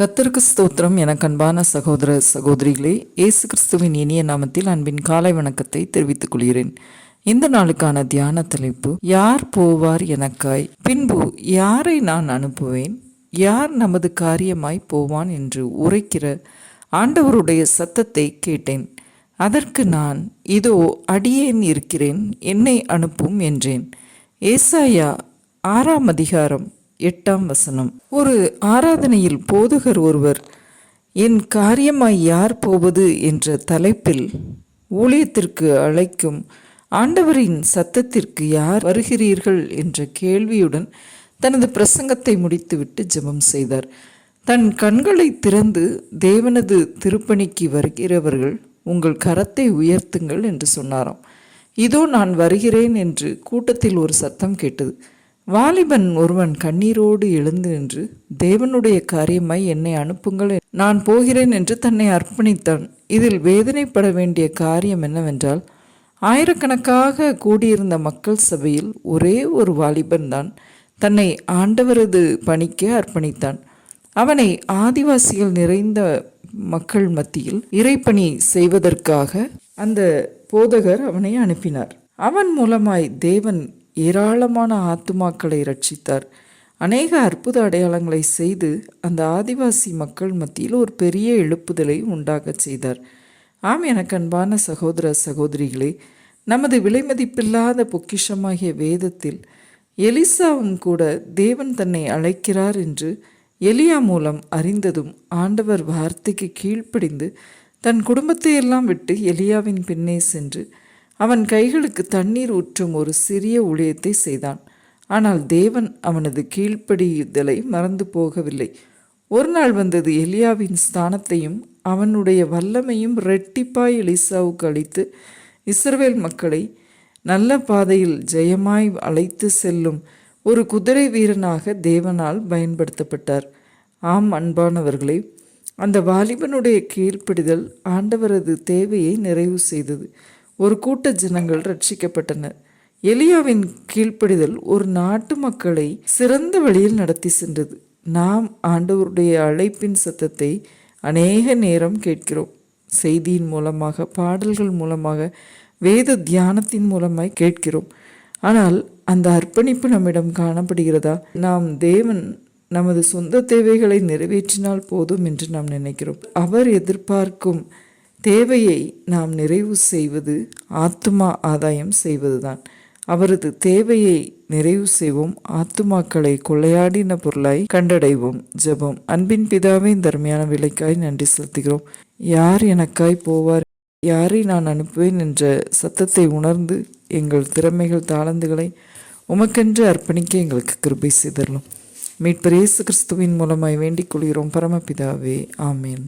கத்தருக்கு ஸ்தோத்திரம் எனக்கு அன்பான சகோதர சகோதரிகளே இயேசு கிறிஸ்துவின் இனிய நாமத்தில் அன்பின் காலை வணக்கத்தை தெரிவித்துக் கொள்கிறேன். இந்த நாளுக்கான தியான தலைப்பு யார் போவார் எனக்காய்? பின்பு யாரை நான் அனுப்புவேன்? யார் நமது காரியமாய் போவான்? என்று உரைக்கிற ஆண்டவருடைய சத்தத்தை கேட்டேன். அதற்கு நான் இதோ அடியேன் இருக்கிறேன் என்னை அனுப்பும் என்றேன். ஏசாயா ஆறாம் அதிகாரம் எட்டாம் வசனம். ஒரு ஆராதனையில் போதுகர் ஒருவர் என் காரியமாய் யார் போவது? என்ற தலைப்பில் ஊழியத்திற்கு அழைக்கும் ஆண்டவரின் சத்தத்திற்கு யார் வருகிறீர்கள் என்ற கேள்வியுடன் தனது பிரசங்கத்தை முடித்துவிட்டு ஜெபம் செய்தார். தன் கண்களை திறந்து தேவனது திருப்பணிக்கு வருகிறவர்கள் உங்கள் கரத்தை உயர்த்துங்கள் என்று சொன்னாராம். இதோ நான் வருகிறேன் என்று கூட்டத்தில் ஒரு சத்தம் கேட்டது. வாலிபன் ஒருவன் கண்ணீரோடு எழுந்து நின்று தேவனுடைய காரியமாய் என்னை அனுப்புங்கள். நான் போகிறேன் என்று தன்னை அர்ப்பணித்தான். இதில் வேதனைப்பட வேண்டிய காரியம் என்னவென்றால் ஆயிரக்கணக்காக கூடியிருந்த மக்கள் சபையில் ஒரே ஒரு வாலிபன் தான் தன்னை ஆண்டவரது பணிக்கு அர்ப்பணித்தான். அவனை ஆதிவாசிகள் நிறைந்த மக்கள் மத்தியில் இறைப்பணி செய்வதற்காக அந்த போதகர் அவனை அனுப்பினார். அவன் மூலமாய் தேவன் ஏராளமான ஆத்துமாக்களை ரட்சித்தார் அநேக அற்புத அடையாளங்களை செய்து அந்த ஆதிவாசி மக்கள் மத்தியில் ஒரு பெரிய எழுப்புதலை உண்டாகச் செய்தார். ஆம் எனக்கு அன்பான சகோதர சகோதரிகளே நமது விலைமதிப்பில்லாத பொக்கிஷமாகிய வேதத்தில் எலிசாவும் கூட தேவன் தன்னை அழைக்கிறார் என்று எலியா மூலம் அறிந்ததும் ஆண்டவர் வார்த்தைக்கு கீழ்ப்படிந்து தன் குடும்பத்தை எல்லாம் விட்டு எலியாவின் பின்னே சென்று அவன் கைகளுக்கு தண்ணீர் ஊற்றும் ஒரு சிறிய ஊழியத்தை செய்தான். ஆனால் தேவன் அவனது கீழ்ப்படியுதலை மறந்து போகவில்லை. ஒரு நாள் வந்தது எலியாவின் ஸ்தானத்தையும் அவனுடைய வல்லமையும் ரெட்டிப்பாய் எலிசாவுக்கு அளித்து இஸ்ரவேல் மக்களை நல்ல பாதையில் ஜெயமாய் அழைத்து செல்லும் ஒரு குதிரை வீரனாக தேவனால் பயன்படுத்தப்பட்டார். ஆம் அன்பானவர்களே அந்த வாலிபனுடைய கீழ்ப்பிடிதல் ஆண்டவரது தேவையை நிறைவு செய்தது. ஒரு கூட்ட ஜனங்கள் ரட்சிக்கப்பட்டனர். எலியாவின் கீழ்ப்படிதல் ஒரு நாட்டு மக்களை சிறந்த வழியில் நடத்தி சென்றது. நாம் ஆண்டவருடைய அழைப்பின் சத்தத்தை அநேக நேரம் கேட்கிறோம். செய்தியின் மூலமாக பாடல்கள் மூலமாக வேத தியானத்தின் மூலமாய் கேட்கிறோம். ஆனால் அந்த அர்ப்பணிப்பு நம்மிடம் காணப்படுகிறதா? நாம் தேவன் நமது சொந்த தேவைகளை நிறைவேற்றினால் போதும் என்று நாம் நினைக்கிறோம். அவர் எதிர்பார்க்கும் தேவையை நாம் நிறைவு செய்வது ஆத்துமா ஆதாயம் செய்வதுதான். அவரது தேவையை நிறைவு செய்வோம் ஆத்துமாக்களை கொள்ளையாடின பொருளாய் கண்டடைவோம். ஜெபம். அன்பின் பிதாவே தர்மையான விலைக்காய் நன்றி செலுத்துகிறோம். யார் எனக்காய் போவார் யாரை நான் அனுப்புவேன் என்ற சத்தத்தை உணர்ந்து எங்கள் திறமைகள் தாளந்துகளை உமக்கென்று அர்ப்பணிக்க எங்களுக்கு கிருபை செய்தரலும். மீட்பர் இயேசு கிறிஸ்துவின் மூலமாய் வேண்டிக் கொள்கிறோம். பரமபிதாவே ஆமேன்.